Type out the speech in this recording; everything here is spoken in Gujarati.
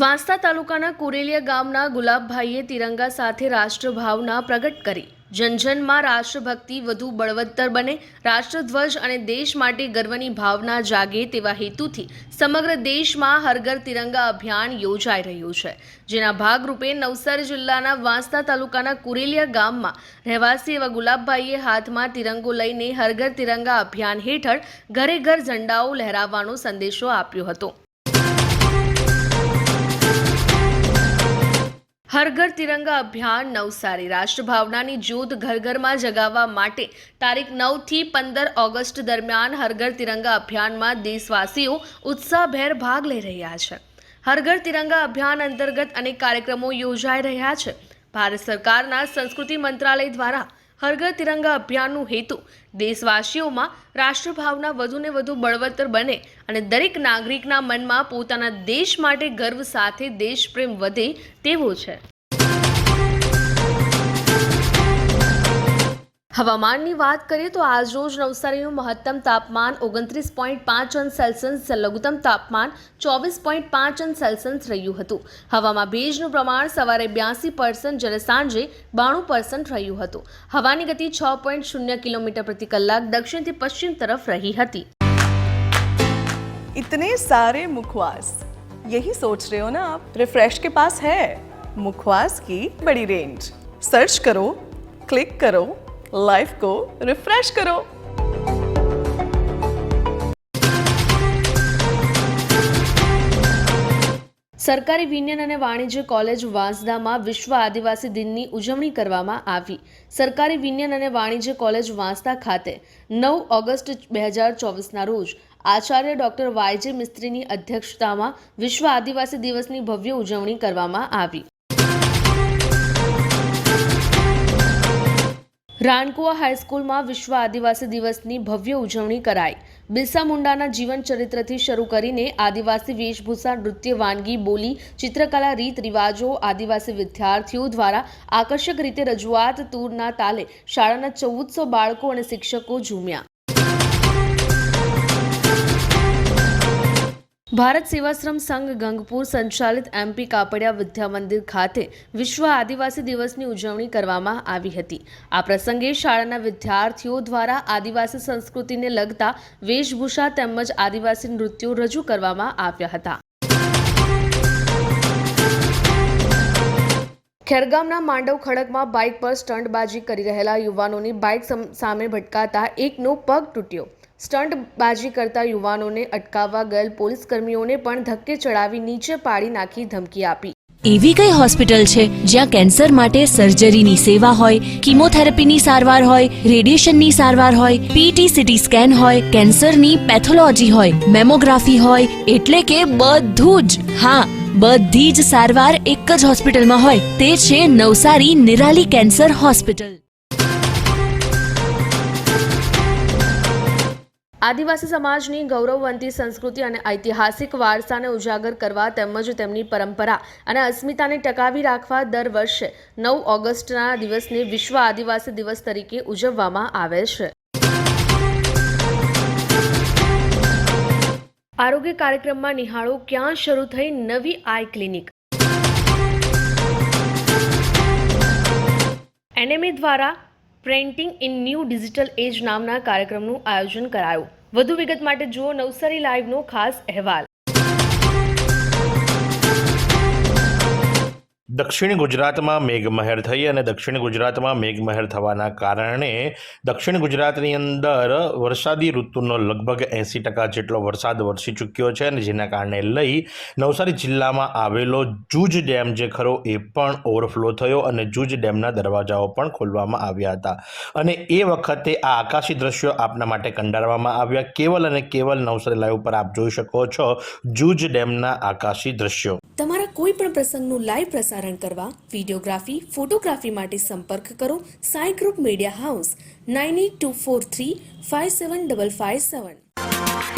વાંસદા તાલુકાના કુરેલિયા ગામના ગુલાબભાઈએ તિરંગા સાથે રાષ્ટ્રભાવના પ્રગટ કરી. જનજનમાં રાષ્ટ્રભક્તિ વધુ બળવત્તર બને, રાષ્ટ્રધ્વજ અને દેશ માટે ગર્વની ભાવના જાગે તેવા હેતુથી સમગ્ર દેશમાં હરઘર તિરંગા અભિયાન યોજાઈ રહ્યું છે, જેના ભાગરૂપે નવસારી જિલ્લાના વાંસદા તાલુકાના કુરેલિયા ગામમાં રહેવાસી એવા ગુલાબભાઈએ હાથમાં તિરંગો લઈને હરઘર તિરંગા અભિયાન હેઠળ ઘરે ઘર ઝંડાઓ લહેરાવવાનો સંદેશો આપ્યો હતો. હર ઘર તિરંગા અભિયાન નવસારી. રાષ્ટ્રભાવનાની જ્યોત ઘર ઘરમાં જગાવવા માટે તારીખ નવથી પંદર ઓગસ્ટ દરમિયાન હર ઘર તિરંગા અભિયાનમાં દેશવાસીઓ ઉત્સાહભેર ભાગ લઈ રહ્યા છે. હર ઘર તિરંગા અભિયાન અંતર્ગત અનેક કાર્યક્રમો યોજાઈ રહ્યા છે. ભારત સરકારના સંસ્કૃતિ મંત્રાલય દ્વારા હર ઘર તિરંગા અભિયાનનું હેતુ દેશવાસીઓમાં રાષ્ટ્રભાવના વધુને વધુ બળવત્તર બને અને દરેક નાગરિકના મનમાં પોતાના દેશ માટે ગર્વ સાથે દેશપ્રેમ વધે તેવો છે. હવામાનની વાત કરીએ તો આજરોજ નવસારીનું મહત્તમ તાપમાન ઓગણત્રીસ પોઈન્ટ પાંચ અંશ સેલ્સિયસ લઘુત્તમ તાપમાન ચોવીસ પોઈન્ટ પાંચ અંશ સેલ્સિયસ રહ્યું હતું હવામાં ભેજનું પ્રમાણ સવારે બ્યાસી પર્સન્ટ જ્યારે સાંજે બાણું પર્સન્ટ રહ્યું હતું હવાની ગતિ છ પોઈન્ટ શૂન્ય કિલોમીટર પ્રતિ કલાક દક્ષિણથી પશ્ચિમ તરફ રહી હતી इतने सारे मुखवास यही सोच रहे हो ना आप रिफ्रेश के पास है मुखवास की बड़ी रेंज सर्च करो क्लिक करो લાઈફ કો રિફ્રેશ કરો. સરકારી વિજ્ઞાન અને વાણિજ્ય કોલેજ વાંસદામાં વિશ્વ આદિવાસી દિનની ઉજવણી કરવામાં આવી. સરકારી વિજ્ઞાન અને વાણિજ્ય કોલેજ વાંસદા ખાતે નવ ઓગસ્ટ બે હજાર ચોવીસના રોજ આચાર્ય ડોક્ટર વાયજે મિસ્ત્રીની અધ્યક્ષતામાં વિશ્વ આદિવાસી દિવસની ભવ્ય ઉજવણી કરવામાં આવી. રાણકુવા હાઈસ્કૂલમાં વિશ્વ આદિવાસી દિવસની ભવ્ય ઉજવણી કરાઈ. બિરસા મુંડાના જીવન ચરિત્રથી શરૂ કરીને આદિવાસી વેશભૂષા, નૃત્ય, વાનગી, બોલી, ચિત્રકલા, રીત, રિવાજો, આદિવાસી વિદ્યાર્થીઓ દ્વારા આકર્ષક રીતે રજૂઆત, તૂરના તાલે શાળાના ચૌદસો બાળકો અને શિક્ષકો ઝૂમ્યા. ભારત સેવાશ્રમ સંઘ ગંગપુર સંચાલિત એમપી કાપડિયા વિદ્યા મંદિર ખાતે વિશ્વ આદિવાસી દિવસની ઉજવણી કરવામાં આવી હતી. આ પ્રસંગે શાળાના વિદ્યાર્થીઓ દ્વારા આદિવાસી સંસ્કૃતિને લગતા વેશભૂષા તેમજ આદિવાસી નૃત્યો રજૂ કરવામાં આવ્યા હતા. ખેરગામના માંડવ ખડકમાં બાઇક પર સ્ટંટબાજી કરી રહેલા યુવાનોની બાઇક સામે ભટકાતા એકનો પગ તૂટ્યો. સ્ટંટબાજી કરતા યુવાનોને અટકાવવા ગયેલ પોલીસ કર્મીઓને પણ ધક્કે ચડાવી નીચે પાડી નાખી ધમકી આપી. એવી કઈ હોસ્પિટલ છે જ્યાં કેન્સર માટે સર્જરીની સેવા હોય, કિમોથેરાપીની સારવાર હોય, રેડિયેશનની સારવાર હોય પીટી સીટી સ્કેન હોય, કેન્સરની પેથોલોજી હોય, મેમોગ્રાફી હોય, એટલે કે બધું જ. હા, બધી જ સારવાર એક જ હોસ્પિટલમાં હોય, તે છે નવસારી નિરાલી કેન્સર હોસ્પિટલ. આદિવાસી સમાજની ગૌરવવંતી સંસ્કૃતિ અને ઐતિહાસિક વારસાને ઉજાગર કરવા તેમજ તેમની પરંપરા અને અસ્મિતાને ટકાવી રાખવા દર વર્ષે નવ ઓગસ્ટના દિવસને વિશ્વ આદિવાસી દિવસ તરીકે ઉજવવામાં આવે છે. આરોગ્ય કાર્યક્રમમાં નિહાળો, ક્યાં શરૂ થઈ નવી આઈ ક્લિનિક? એનએમએ દ્વારા printing in new digital age નામના કાર્યક્રમનું આયોજન કરાયું. વધુ વિગત માટે જુઓ નવસારી લાઈવનો ખાસ અહેવાલ. દક્ષિણ ગુજરાતમાં મેઘમહેર થઈ અને દક્ષિણ ગુજરાતમાં મેઘમહેર થવાના કારણે દક્ષિણ ગુજરાતની અંદર વરસાદી ઋતુનો લગભગ એંસી ટકા જેટલો વરસાદ વરસી ચૂક્યો છે અને જેના કારણે લઈ નવસારી જિલ્લામાં આવેલો જૂજ ડેમ જે ખરો એ પણ ઓવરફ્લો થયો અને જૂજ ડેમના દરવાજાઓ પણ ખોલવામાં આવ્યા હતા. અને એ વખતે આ આકાશી દ્રશ્યો આપના માટે કંડારવામાં આવ્યા. કેવલ અને કેવલ નવસારી લાઈવ પર આપ જોઈ શકો છો જૂજ ડેમના આકાશી દ્રશ્યો. તમારા કોઈ પણ પ્રસંગનું લાઈવ પ્રસારણ કરવા, વિડીયોગ્રાફી, ફોટોગ્રાફી માટે સંપર્ક કરો Sai group media house, nine eight two four three five seven double five seven.